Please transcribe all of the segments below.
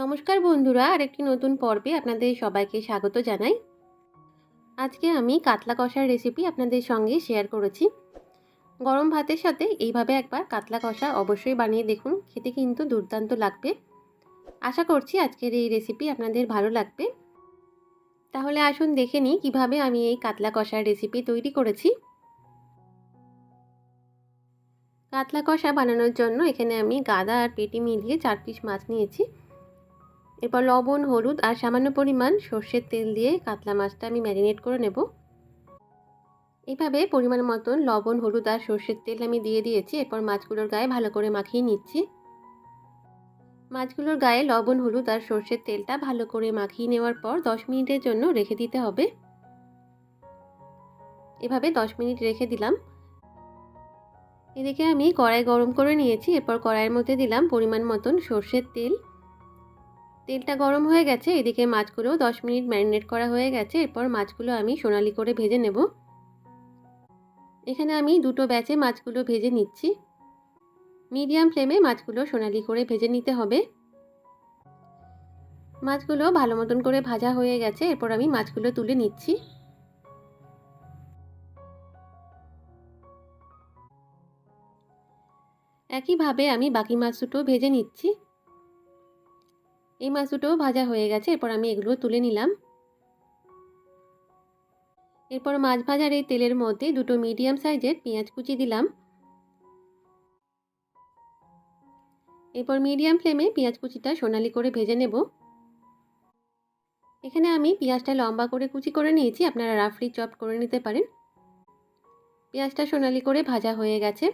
নমস্কার বন্ধুরা, আরেকটি নতুন পর্বে আপনাদের সবাইকে স্বাগত জানাই। আজকে আমি কাতলা কষার রেসিপি আপনাদের সঙ্গে শেয়ার করেছি। গরম ভাতের সাথে এইভাবে একবার কাতলা কষা অবশ্যই বানিয়ে দেখুন, খেতে কিন্তু দুর্দান্ত লাগবে। আশা করছি আজকের এই রেসিপি আপনাদের ভালো লাগবে। তাহলে আসুন দেখে নিই কীভাবে আমি এই কাতলা কষার রেসিপি তৈরি করেছি। কাতলা কষা বানানোর জন্য এখানে আমি গাদা আর পেটি মিলিয়ে চার পিস মাছ নিয়েছি। এরপর লবণ, হলুদ আর সামান্য পরিমাণ সর্ষের তেল দিয়ে কাতলা মাছটা আমি ম্যারিনেট করে নেব। এইভাবে পরিমাণ মতন লবণ, হলুদ আর সর্ষের তেল আমি দিয়ে দিয়েছি। এরপর মাছগুলোর গায়ে ভালো করে মাখিয়ে নিচ্ছি। মাছগুলোর গায়ে লবণ, হলুদ আর সর্ষের তেলটা ভালো করে মাখিয়ে নেওয়ার পর দশ মিনিটের জন্য রেখে দিতে হবে। এভাবে দশ মিনিট রেখে দিলাম। এদিকে আমি কড়াই গরম করে নিয়েছি। এরপর কড়াইয়ের মধ্যে দিলাম পরিমাণ মতন সর্ষের তেল। তেলটা গরম হয়ে গেছে, এদিকে মাছগুলো দশ মিনিট ম্যারিনেট করা হয়ে গেছে, এরপর মাছগুলো আমি সোনালি করে ভেজে নেব। এখানে আমি দুটো ব্যাচে মাছগুলো ভেজে নিচ্ছি। মিডিয়াম ফ্লেমে মাছগুলো সোনালি করে ভেজে নিতে হবে। মাছগুলো ভালো মতন করে ভাজা হয়ে গেছে, এরপর আমি মাছগুলো তুলে নিচ্ছি। একইভাবে আমি বাকি মাছ দুটো ভেজে নিচ্ছি। এই মাছ দুটোও ভাজা হয়ে গেছে, এরপর আমি এগুলো তুলে নিলাম। এরপর মাছ ভাজার এই তেলের মধ্যে দুটো মিডিয়াম সাইজের পেঁয়াজ কুচি দিলাম। এরপর মিডিয়াম ফ্লেমে পেঁয়াজ কুচিটা সোনালি করে ভেজে নেব। এখানে আমি পেঁয়াজটা লম্বা করে কুচি করে নিয়েছি, আপনারা রাফলি চপ করে নিতে পারেন। পেঁয়াজটা সোনালি করে ভাজা হয়ে গেছে।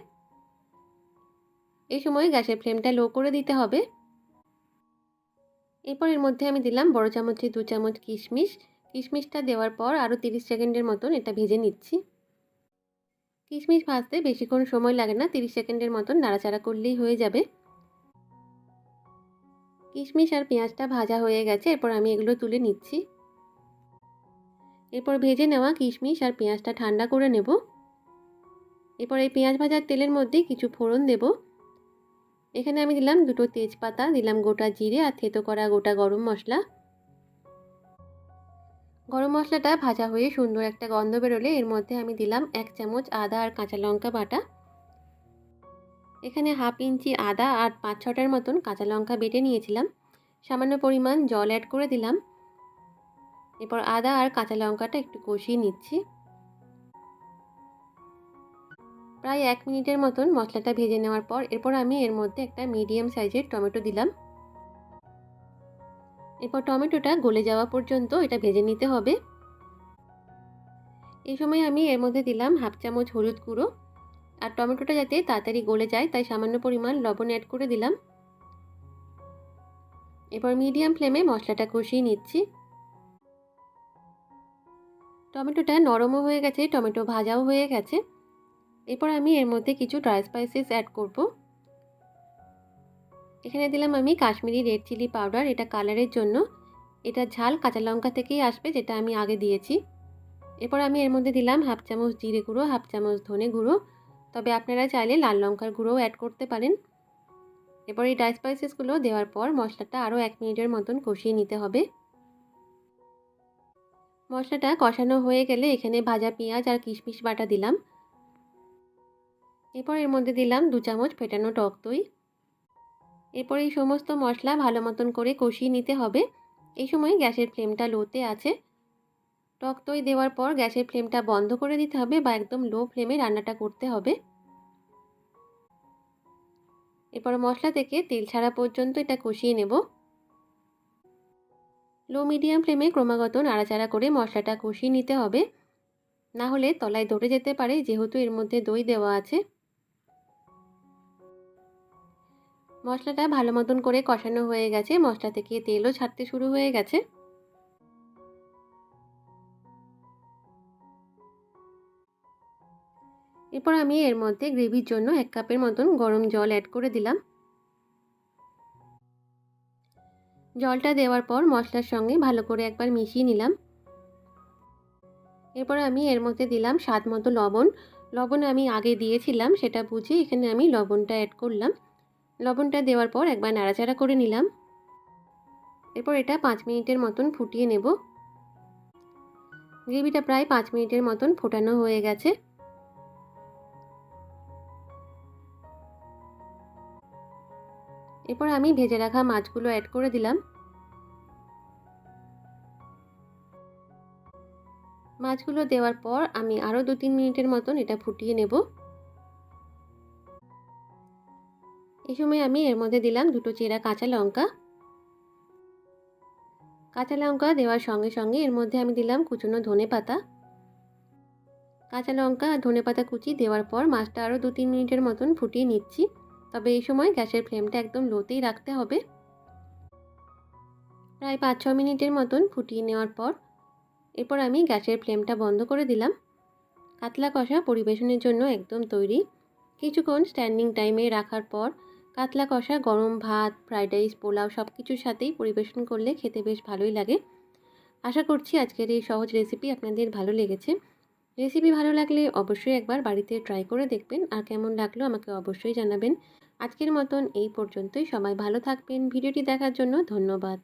এই সময় গ্যাসের ফ্লেমটা লো করে দিতে হবে। এরপর এর মধ্যে আমি দিলাম বড় চামচে দু চামচ কিশমিশ। কিশমিশটা দেওয়ার পর আরও তিরিশ সেকেন্ডের মতন এটা ভেজে নিচ্ছি। কিশমিশ ভাজতে বেশিক্ষণ সময় লাগে না, তিরিশ সেকেন্ডের মতন নাড়াচাড়া করলেই হয়ে যাবে। কিশমিশ আর পেঁয়াজটা ভাজা হয়ে গেছে, এরপর আমি এগুলো তুলে নিচ্ছি। এরপর ভেজে নেওয়া কিশমিশ আর পেঁয়াজটা ঠান্ডা করে নেব। এরপর এই পেঁয়াজ ভাজার তেলের মধ্যে কিছু ফোড়ন দেবো। এখানে আমি দিলাম দুটো তেজপাতা, দিলাম গোটা জিরে আর থেতো করা গোটা গরম মশলা। গরম মশলাটা ভাজা হয়ে সুন্দর একটা গন্ধ বেরোলে এর মধ্যে আমি দিলাম এক চামচ আদা আর কাঁচা লঙ্কা বাটা। এখানে হাফ ইঞ্চি আদা আর পাঁচ ছটার মতন কাঁচা লঙ্কা বেটে নিয়েছিলাম। সামান্য পরিমাণ জল অ্যাড করে দিলাম। এরপর আদা আর কাঁচা লঙ্কাটা একটু কষিয়ে নিচ্ছি। প্রায় এক মিনিটের মতন মশলাটা ভেজে নেওয়ার পর এরপর আমি এর মধ্যে একটা মিডিয়াম সাইজের টমেটো দিলাম। এরপর টমেটোটা গলে যাওয়া পর্যন্ত এটা ভেজে নিতে হবে। এই সময় আমি এর মধ্যে দিলাম হাফ চামচ হলুদ গুঁড়ো। আর টমেটোটা যাতে তাড়াতাড়ি গলে যায়, তাই সামান্য পরিমাণ লবণ অ্যাড করে দিলাম। এরপর মিডিয়াম ফ্লেমে মশলাটা কষিয়ে নিচ্ছি। টমেটোটা নরমও হয়ে গেছে, টমেটো ভাজাও হয়ে গেছে। এরপর আমি এর মধ্যে কিছু ড্রাই স্পাইসেস অ্যাড করব। এখানে দিলাম আমি কাশ্মীরি রেড চিলি পাউডার এটা কালারের জন্য। এটা ঝাল কাঁচা লঙ্কা থেকেই আসবে, যেটা আমি আগে দিয়েছি। এরপর আমি এর মধ্যে দিলাম হাফ চামচ জিরে গুঁড়ো হাফ চামচ ধনে গুঁড়ো। তবে আপনারা চাইলে লাল লঙ্কার গুঁড়োও অ্যাড করতে পারেন। এরপর এই ড্রাই স্পাইসেসগুলো দেওয়ার পর মশলাটা আরও এক মিনিটের মতন কষিয়ে নিতে হবে। মশলাটা কষানো হয়ে গেলে এখানে ভাজা পেঁয়াজ আর কিশমিশ বাটা দিলাম। এরপর এর মধ্যে দিলাম দু চামচ ফেটানো টক দই। এরপর এই সমস্ত মশলা ভালো মতন করে কষিয়ে নিতে হবে। এই সময় গ্যাসের ফ্লেমটা লোতে আছে। টক দই দেওয়ার পর গ্যাসের ফ্লেমটা বন্ধ করে দিতে হবে বা একদম লো ফ্লেমে রান্নাটা করতে হবে। এরপর মশলা থেকে তেল ছাড়া পর্যন্ত এটা কষিয়ে নেব। লো মিডিয়াম ফ্লেমে ক্রমাগত নাড়াচাড়া করে মশলাটা কষিয়ে নিতে হবে। না হলে তলায় ধরে যেতে পারে, যেহেতু এর মধ্যে দই দেওয়া আছে। মশলাটা ভালো মতন করে কষানো হয়ে গেছে। মশলা থেকে তেলও ছাড়তে শুরু হয়ে গেছে। এরপর আমি এর মধ্যে গ্রেভির জন্য এক কাপের মতন গরম জল অ্যাড করে দিলাম। জলটা দেওয়ার পর মশলার সঙ্গে ভালো করে একবার মিশিয়ে নিলাম। এরপর আমি এর মধ্যে দিলাম স্বাদ মতো লবণ। লবণ আমি আগে দিয়েছিলাম, সেটা বুঝে এখানে আমি লবণটা অ্যাড করলাম। লবণটা দেওয়ার পর একবার নাড়াচাড়া করে নিলাম। এরপর এটা পাঁচ মিনিটের মতন ফুটিয়ে নেব। গ্রেভিটা প্রায় পাঁচ মিনিটের মতন ফোটানো হয়ে গেছে। এরপর আমি ভেজে রাখা মাছগুলো অ্যাড করে দিলাম। মাছগুলো দেওয়ার পর আমি আরও দু তিন মিনিটের মতন এটা ফুটিয়ে নেব। এই সময় আমি এর মধ্যে দিলাম দুটো চেরা কাঁচা লঙ্কা। কাঁচা লঙ্কা দেওয়ার সঙ্গে সঙ্গে এর মধ্যে আমি দিলাম কুচনো ধনে পাতা। কাঁচা লঙ্কা আর ধনে পাতা কুচি দেওয়ার পর মাছটা আরও দু তিন মিনিটের মতন ফুটিয়ে নিচ্ছি। তবে এই সময় গ্যাসের ফ্লেমটা একদম লোতেই রাখতে হবে। প্রায় পাঁচ ছ মিনিটের মতন ফুটিয়ে নেওয়ার পর এরপর আমি গ্যাসের ফ্লেমটা বন্ধ করে দিলাম। কাতলা কষা পরিবেশনের জন্য একদম তৈরি। কিছুক্ষণ স্ট্যান্ডিং টাইমে রাখার পর কাতলা কষা, গরম ভাত ফ্রায়েড রাইস পোলাও সব কিছুর সাথেই পরিবেশন করলে খেতে বেশ ভালোই লাগে। আশা করছি আজকের এই সহজ রেসিপি আপনাদের ভালো লেগেছে। রেসিপি ভালো লাগলে অবশ্যই একবার বাড়িতে ট্রাই করে দেখবেন। আর কেমন লাগল আমাকে অবশ্যই জানাবেন। আজকের মতন এই পর্যন্তই। সবাই ভালো থাকবেন। ভিডিওটি দেখার জন্য ধন্যবাদ।